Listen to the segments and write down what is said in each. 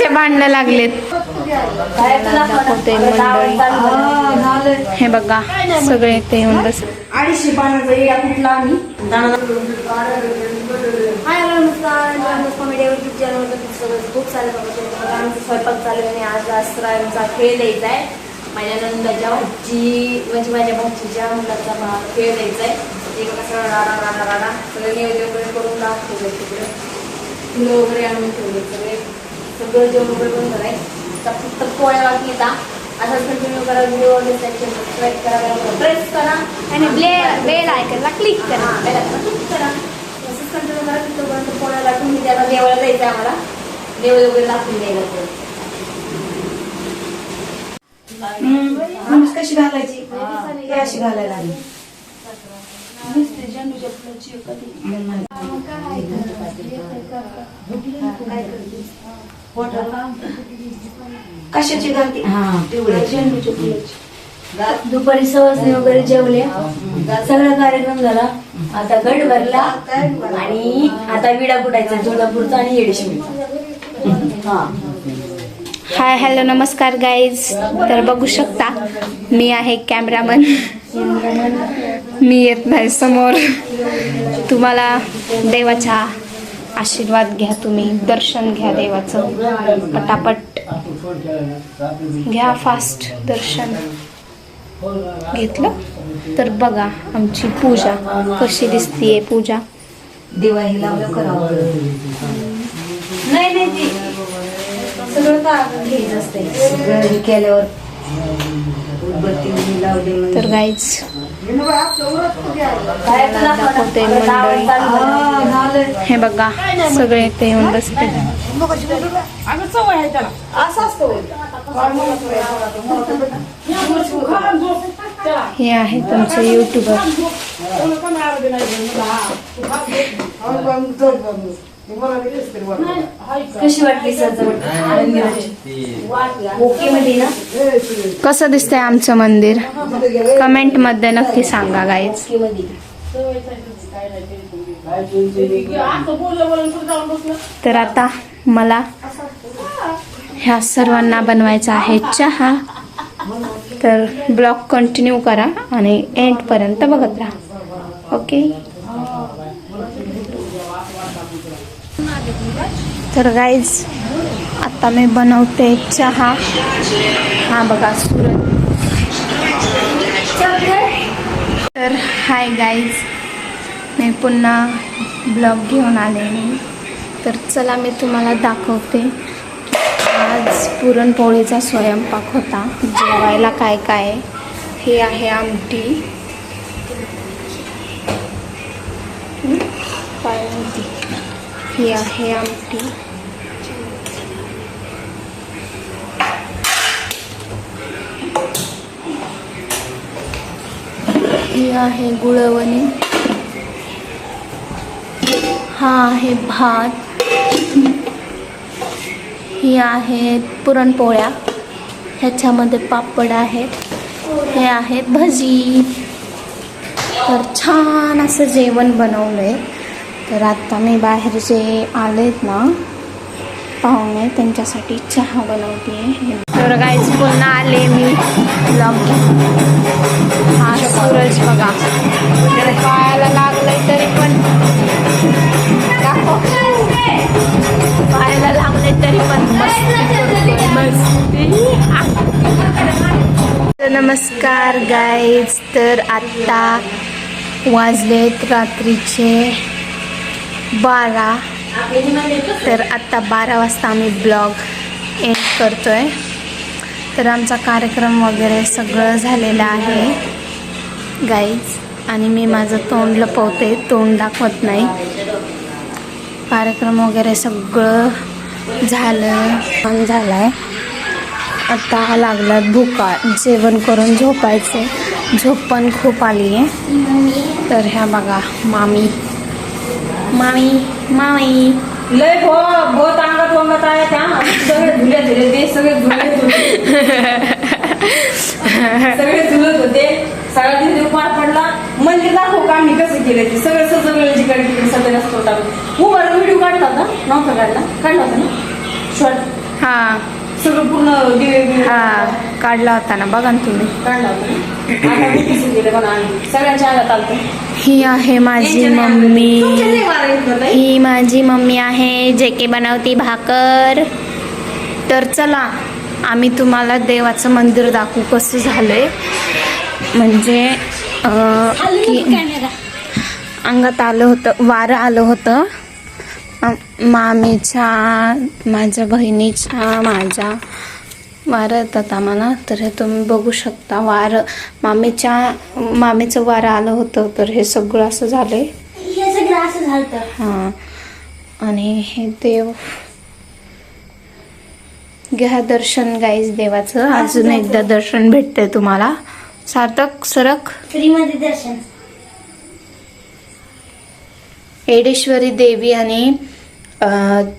कसे भांडणं लागलेत. दाखवते मंडळी हे बघा सगळे ते येऊन बस अडीचशे पानाचा एरिया कुठला आम्ही हाय हॅलो नमस्कार नमस्कार मीडिया युट्यूब चॅनलवर तुमचं खूप सारे आमचा स्वयंपाक चालू आहे आणि आज अस्त्रांचा खेळ द्यायचा आहे माझ्या नंदाच्या भाजी म्हणजे माझ्या भाजीच्या मुलाचा खेळ द्यायचा आहे ते कसं राडा राडा राडा सगळं नियोजन वगैरे करून दाखवलं तिकडे फुलं वगैरे आणून ठेवले सगळे सगळं जेवण वगैरे पण कराय तर फक्त पोळ्या बाकी येतात असंच कंटिन्यू करा व्हिडिओ वगैरे सबस्क्राईब करा प्रेस करा आणि बेल आयकनला क्लिक करा. बेल आयकॉनला क्लिक करा. तसंच कंटिन्यू करा तिथपर्यंत पोळ्या लाटून मी त्याला देवाला जायचं आहे आम्हाला. देव वगैरे दाखवून द्यायला म्हणून कशी घालायची? अशी घालायला लागली कशाची घालते हा दुपारी सवासणी वगैरे जेवले सगळा कार्यक्रम झाला आता गट भरला आणि आता विडा कुटायचा तुळजापूरचा आणि येडशिमीचा हा हाय हॅलो नमस्कार गाईज तर बघू शकता मी आहे कॅमेरामन मी येत नाही समोर. तुम्हाला देवाचा आशीर्वाद घ्या तुम्ही दर्शन घ्या देवाचं. पटापट घ्या फास्ट दर्शन. घेतलं? तर बघा आमची पूजा कशी दिसतीये पूजा. दिवाळी लावलं करावं. नाही नाही सगळं का घ्यायचं असते सगळं हे केल्यावर उदबत्ती उभी लावली म्हणजे. तर काय तुला दाखवते मंडळी. हा. हे बघा सगळे ते येऊन बसते असं असतं. हे आहे तुमचे युट्यूबर कशी वाटली सजावट मंदिराची ओके मध्ये ना? कसं दिसतंय आमचं मंदिर? कमेंटमध्ये नक्की सांगा मध्ये तर आता मला ह्या सर्वांना बनवायचा आहे चहा. तर ब्लॉग कंटिन्यू करा आणि एंड पर्यंत बघत राहा. ओके तर गाईज आता मी बनवते चहा. हा बघा सुरत. तर हाय गाईज मी पुन्हा ब्लॉग घेऊन आले मी. तर चला मी तुम्हाला दाखवते. आज पुरणपोळीचा स्वयंपाक होता. जेवायला काय काय हे आहे आमटी हं? काय आमटी ही आहे आमटी. ही आहे गुळवणी. हा आहे भात. ही आहेत पुरणपोळ्या. ह्याच्यामध्ये पापड आहेत. हे आहेत भजी. तर छान असं जेवण बनवलं आहे तर आत्ता मी बाहेर जे आलेत ना पाहुणे त्यांच्यासाठी चहा बनवते. तर गायच पुन्हा आले मी ब्लॉग हा सूरज बघा. पायाला लागलंय तरी पण. पायाला लागले तरी पण. मस्त. नमस्कार गाईज तर आत्ता वाजलेत रात्रीचे बारा. तर आत्ता बारा वाजता आम्ही ब्लॉग एंड आहे तर आमचा कार्यक्रम वगैरे सगळं झालेलं आहे. गाईज आणि मी माझं तोंड लपवते तोंड दाखवत नाही. कार्यक्रम वगैरे सगळं झालं. पण झालं आहे आता लागलं भुका. जेवण करून झोपायचं झोप पण खूप आली आहे तर ह्या बघा मामी. मामी मामी. लय भो बहुत अंगात वंगात आहे त्या. सगळे धुले धुले ते सगळे धुले धुले सगळे धुलत होते. सगळ्या दिवशी पार पडला. मंदिर दाखव का आम्ही कसं केलं ते? सगळं सजवलं जिकडे तिकडे सगळे रस्ते होता. उभा व्हिडिओ काढला होता. नव्हता काढला. काढला होता ना? शॉर्ट हा. सगळं पूर्ण दिवे हा. काढला होता ना बघा ना तुम्ही. काढला होता ना. आता बघा. सगळ्यांच्या अंगात आलतं. ही आहे माझी मम्मी? ही माझी मम्मी आहे. जे के बनवती भाकर. तर चला आम्ही तुम्हाला देवाचं मंदिर दाखवू. कसं झालंय? म्हणजे अं, की अंगात आलं होतं वारं आलं होतं. मामीच्या माझ्या बहिणीच्या माझ्या वारं येतात आम्हाला तर हे तुम्ही बघू शकता. वारं मामीच्या मामीचं वारं आलं होतं तर हे सगळं असं झालंय. हे सगळं असं झालं हां. आणि हे देव. घ्या दर्शन गाईज देवाचं. अजून एकदा दर्शन भेटतंय तुम्हाला. सार्थक सरक. फ्रीमध्ये दर्शन. एडेश्वरी देवी आणि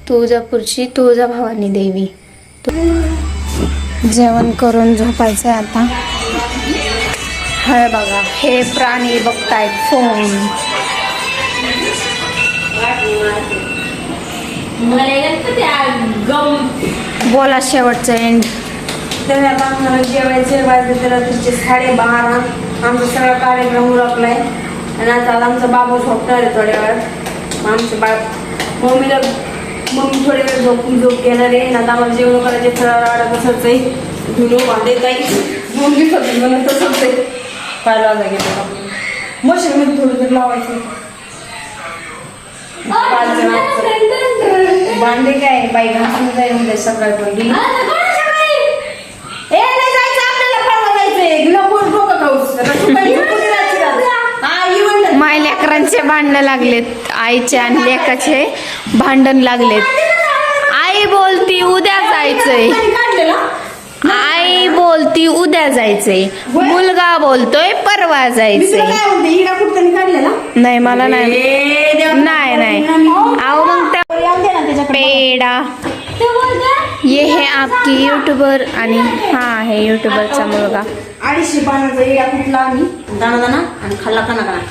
तुळजापूरची तुळजाभवानी देवी. जेवण करून झोपायचं आहे आता. हे बघा हे प्राणी बघतायत फोन मला येत ना त्या गम. बोला शेवटचं एंड तर आता आम्हाला जेवायचे वाजले तर रात्रीचे साडेबारा. आमचा सगळा कार्यक्रम उरकलाय. आणि आता आमचा बाबू झोपणार आहे थोड्या वेळात. आमचं बाळ मम्मीला मम्मी थोड्या वेळ झोपून झोप घेणार आहे. आता आम्हाला जेवण करायचे फराळ वाडा तसंच आहे धुणं भांडे ताई. मम्मी होती म्हणून तसंच आहे काय लाजा घेतो मशीनमध्ये थोडं तरी लावायचं भांडे काय? बाई घासून जाईल सकाळी पण गेली ए नाही जायचं आपल्याला परवा जायचंय नको डोकं खाऊस आता तू काही झोपून नाही राहायची रात. हा, ये म्हणलं. लेकरांचे भांडणं लागलेत आईचे आणि लेकाचे भांडण लागलेत. आई बोलती उद्या जायचंय? आई बोलती उद्या जायचंय. मुलगा बोलतोय परवा जायचंय. नाही मला नाही. नाही नाही. अहो मग त्या. पेडा ये है आपकी युट्यूबर आणि हा आहे युट्यूबरचा मुलगा. अडीचशे पानाचा हिडा कुठला आम्ही? दाना दाना आणि खाल्ला काना काना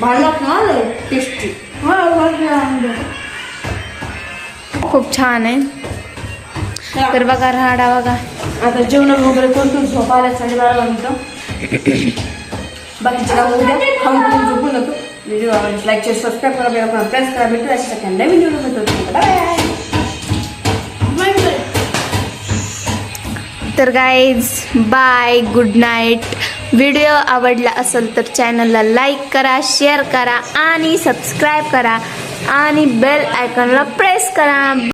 ना टेस्टी खूप छान आहे. तर बघा राडा बघा. आता जेवण वगैरे कोणतं झोप आल्या साडेबारा वाजता बाकीचे काम उद्या खाऊन पिऊन झोपून जातो. व्हिडिओ आवडला लाईक शेअर सबस्क्राईब करा बेल आयकॉन प्रेस करा भेटू अशा सेकंड नवीन व्हिडिओ भेटतो बाय तर guys bye good night video आवडला असेल तर चॅनलला लाईक करा शेअर करा आणि सबस्क्राईब करा. आणि बेल आयकॉनला प्रेस करा.